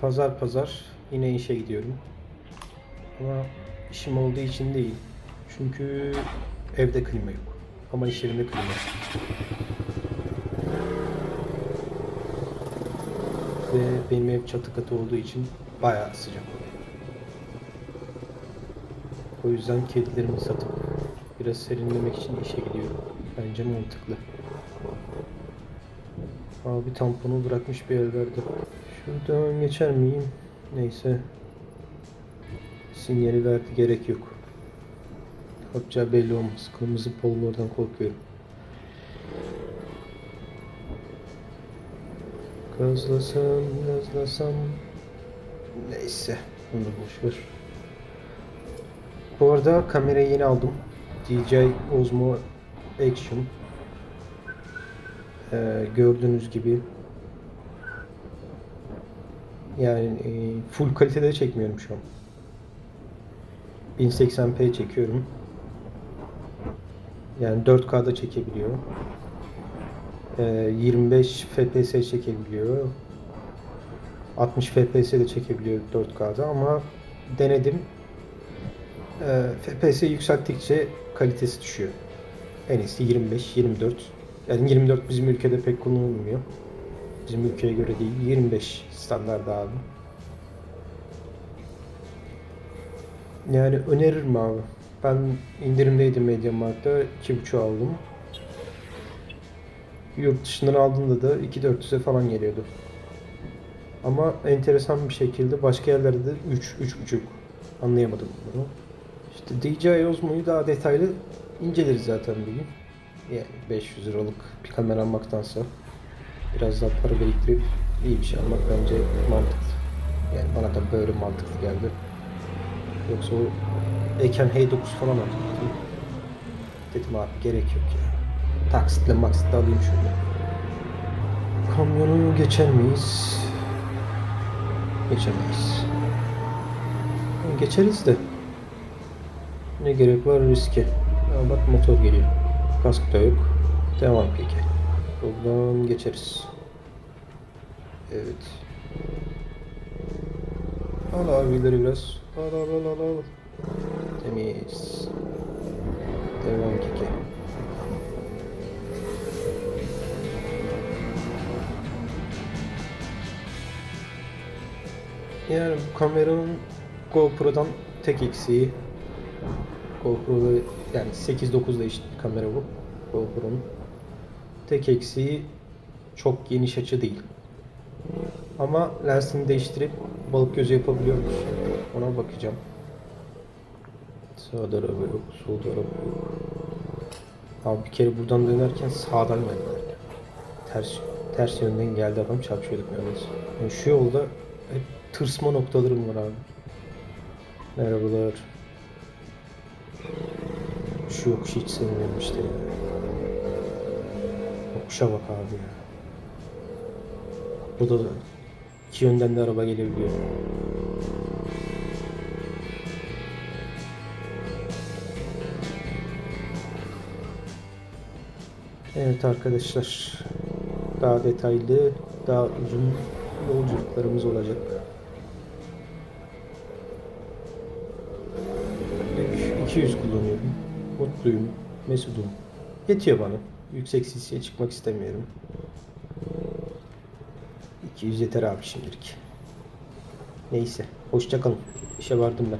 pazar pazar yine işe gidiyorum. Ama işim olduğu için değil. Çünkü evde klima yok. Ama iş yerinde klima var. Ve benim ev çatı katı olduğu için bayağı sıcak oluyor. O yüzden kedilerimi satıp biraz serinlemek için işe gidiyorum. Bence mantıklı. Abi tamponu bırakmış bir yerlerde. Şuradan geçer miyim? Neyse. Sinyali verdi gerek yok. Yapacağı belli olmaz. Kırmızı pollardan korkuyorum. Gazlasam, gazlasam. Neyse. Bunu boş ver. Bu arada kamerayı yeni aldım. DJI Osmo Action. Ee, gördüğünüz gibi yani e, full kalitede çekmiyorum şu an. 1080p çekiyorum. Yani 4K'da çekebiliyor. Ee, 25 FPS çekebiliyor. 60 FPS de çekebiliyor 4K'da ama denedim. Ee, FPS yükselttikçe kalitesi düşüyor. En iyisi 25, 24. Yani 24 bizim ülkede pek kullanılmıyor. Bizim ülkeye göre değil. 25 standart abi. Yani öneririm abi. Ben indirimdeydim Mediamarkt'ta 2.5 aldım. Yurt dışından aldığımda da 2.400'e falan geliyordu. Ama enteresan bir şekilde başka yerlerde de 3 3.5 anlayamadım bunu. İşte DJI Osmo'yu daha detaylı inceleriz zaten bir gün. Yani 500 liralık bir kamera almaktansa biraz daha para biriktirip iyi bir şey almak bence mantıklı. Yani bana da böyle mantıklı geldi. Yoksa o Eken H9 falan alacaktım. Dedim abi gerek yok ya. Taksitle maksitle alayım şöyle. Kamyonu geçer miyiz? Geçemeyiz. Geçeriz de. Ne gerek var riske. Ya bak motor geliyor. Kask da yok. Devam peki. Buradan geçeriz. Evet. Al abileri biraz. Al al al al al. Temiz. Devam keke. Yani bu kameranın GoPro'dan tek eksiği GoPro'da yani 8-9'da işte kamera bu GoPro'nun. Tek eksiği çok geniş açı değil. Ama lensini değiştirip balık gözü yapabiliyor musun? Ona bakacağım. Sağda araba yok, solda araba yok. Abi bir kere buradan dönerken sağdan geldiler. Ters, ters yönden geldi adam çarpışıyorduk neredeyse. Yani şu yolda hep tırsma noktalarım var abi. Merhabalar. Şu yokuşu hiç sevmiyorum işte ya. Yokuşa bak abi ya. Burada da iki yönden de araba gelebiliyor. Evet arkadaşlar. Daha detaylı, daha uzun yolculuklarımız olacak. 200 kullanıyorum. Mutluyum, mesudum. Yetiyor bana. Yüksek CC'ye çıkmak istemiyorum. 200 yeter abi şimdilik. Neyse. Hoşça kalın. İşe vardım ben.